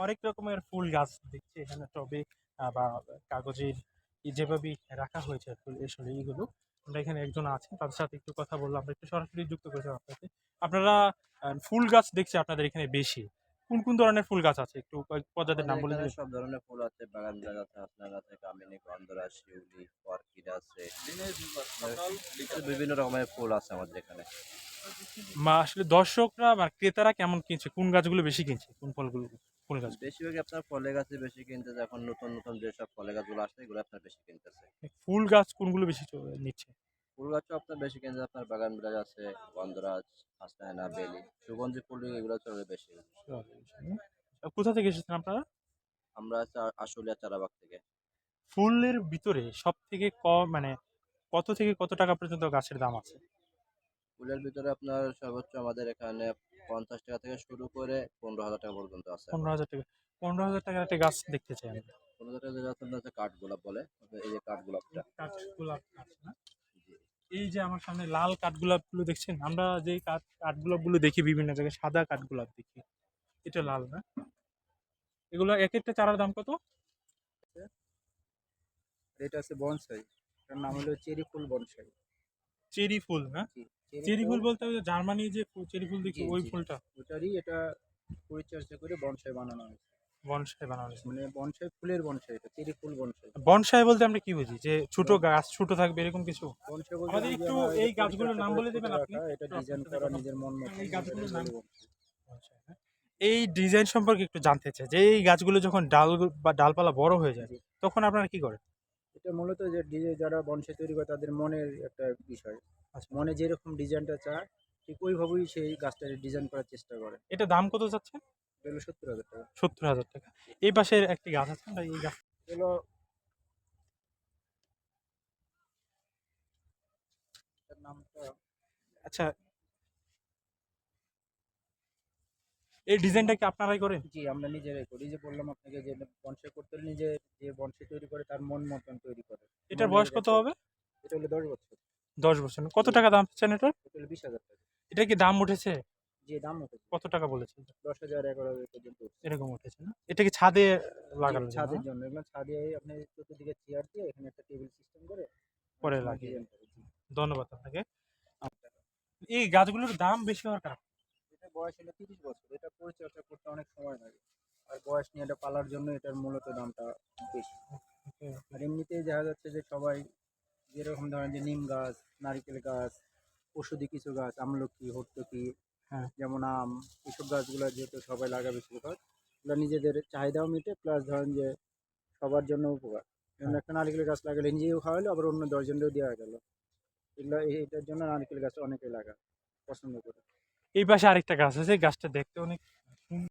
হরেক রকমের ফুল গাছ দেখছি এখানে টবে বা কাগজের ই যেভাবে রাখা হয়েছে ফুল আসলে এইগুলো। আমরা এখানে একজন আছেন তাদের সাথে একটু কথা বললাম আমরা একটু সরাসরি যুক্ত করেছিলাম আপনাকে আপনারা ফুল গাছ দেখছি আপনাদের এখানে বেশি। কোন কোন ধরনের ফুল গাছ আছে? একটু প্রজাতির নাম বলে সব ধরনের ফুল আছে বাগান বিলাস আছে আপনার আছে কামিনী গন্ধরা শিউলি অর্কিড আছে বিভিন্ন রকমের ফুল আছে আমাদের এখানে। মা আসলে দর্শকরা বা ক্রেতারা কেমন কিনছে? কোন গাছগুলো বেশি কিনছে? কোন ফলগুলো? ফুল গাছ বেশিরভাগ আপনার ফলে গাছে বেশি কিনতেছে এখন নতুন নতুন যেসব ফলে গাছগুলো আসছে এগুলো আপনার বেশি কিনতেছে। ফুল গাছ কোনগুলো বেশি নিচ্ছে? ফুল গাছও আপনার বেশি কিনতেছে আপনার বাগান বিলাস আছে গন্ধরাজ হাসনায়না বেলি সুগন্ধি ফুল এগুলো চলে বেশি। কোথা থেকে এসেছেন আপনারা? আমরা আশুলিয়া চারাবাগ থেকে। ফুলের ভিতরে সব থেকে কম মানে কত থেকে কত টাকা পর্যন্ত গাছের দাম আছে? ফুলের ভিতরে আপনার সর্বোচ্চ আমাদের এখানে পঞ্চাশ টাকা থেকে শুরু করে পনেরো হাজার টাকা পর্যন্ত আছে পনেরো হাজার টাকা। পনেরো হাজার টাকার একটা গাছ দেখতে চাই আমরা পনেরো হাজার টাকা যেটা আপনার হচ্ছে কাঠগোলাপ বলে এই যে কাঠগোলাপটা কাঠগোলাপ গাছ না? এই যে আমার সামনে লাল কাঠগোলাপগুলো দেখছেন আমরা যে কাঠ কাঠগোলাপগুলো দেখি বিভিন্ন জায়গায় সাদা কাঠগোলাপ দেখি। এটা লাল না? এগুলো এক একটা চারার দাম কত? এটা আছে বনসাই। এটার নাম হলো চেরি ফুল বনসাই। চেরি ফুল না? চেরি ফুল বলতে ওই যে জার্মানি যে চেরি ফুল দেখি ওই। ফুলটা। ওটারই এটা পরিচর্যা করে বনসাই বানানো হয়েছে। বনসাই বানানো হয়েছে। মানে বনসাই ফুলের বনসাই এটা চেরি ফুল বনসাই। বনসাই বলতে আমরা কি বুঝি? যে ছোট গাছ ছোট থাকবে এরকম কিছু? বনসাই বলতে আমাদের এই একটু এই গাছগুলোর নাম বলে দেবেন আপনি? এটা ডিজাইন করা নিজের মন মতো এই গাছগুলোর নাম- হ্যাঁ। এই ডিজাইন সম্পর্কে একটু জানতে চাই যে এই গাছগুলো যখন ডাল বা ডালপালা বড় হয়ে যায় তখন আপনারা কি করেন? এটা মূলত যে ডিজাইন যারা বনসাই তৈরি করে তাদের মনের একটা বিষয়। আচ্ছা। মনে যেরকম ডিজাইনটা চায় ঠিক ওইভাবেই সেই গাছটা ডিজাইন করার চেষ্টা করে। এটা দাম কত যাচ্ছে? এটা হলো সত্তর হাজার টাকা। সত্তর হাজার টাকা। এই পাশে একটি গাছ আছে এই গাছ? এগুলো নামটা আচ্ছা এই ডিজাইনটা কি আপনারাই করেন? জি আমরা নিজেরাই করি। যে বললাম আপনাকে যে বনসাই করতে হলে নিজে যে বনসাই তৈরি করে তার মন মতন তৈরি করে। এটার বয়স কত হবে? এটা হলো দশ বছর। দশ বছর। কত টাকা দাম পাচ্ছেন এটার? এটা হলো বিশ হাজার টাকা। এটা কি দাম উঠেছে? যে দাম উঠেছে। কত টাকা বলেছে দশ হাজার এগারো হাজার পর্যন্ত। এরকম উঠেছে না? এটা কি ছাদে লাগানো ছাদের জন্য। এগুলো ছাদে আপনি চতুর্দিকে চেয়ার দিয়ে এখানে একটা টেবিল সিস্টেম করে পরে লাগিয়ে। ধন্যবাদ আপনাকে। এই গাছগুলোর দাম বেশি হওয়ার কারণ? বয়স হলো তিরিশ বছর এটা পরিচর্যা করতে অনেক সময় লাগে। আর বয়স নিয়ে এটা পালার জন্য এটার মূলত দামটা বেশি। আর এমনিতেই দেখা যাচ্ছে যে সবাই যেরকম ধরেন যে নিম গাছ নারকেল গাছ ওষুধি কিছু গাছ আমলকি হর্তকি হ্যাঁ। যেমন আম এইসব গাছগুলো যেহেতু সবাই লাগাবে বেশিরভাগ এগুলো নিজেদের চাহিদাও মিটে প্লাস ধরেন যে সবার জন্য উপকার। যেমন হ্যাঁ। একটা নারকেল গাছ লাগালে নিজেও খাওয়ালো আবার অন্য দশজনকেও দেওয়া গেল। এগুলো এটার জন্য নারকেল গাছ অনেকেই লাগা পছন্দ করে। এই পাশে আরেকটা গাছ আছে গাছটা দেখতে অনেক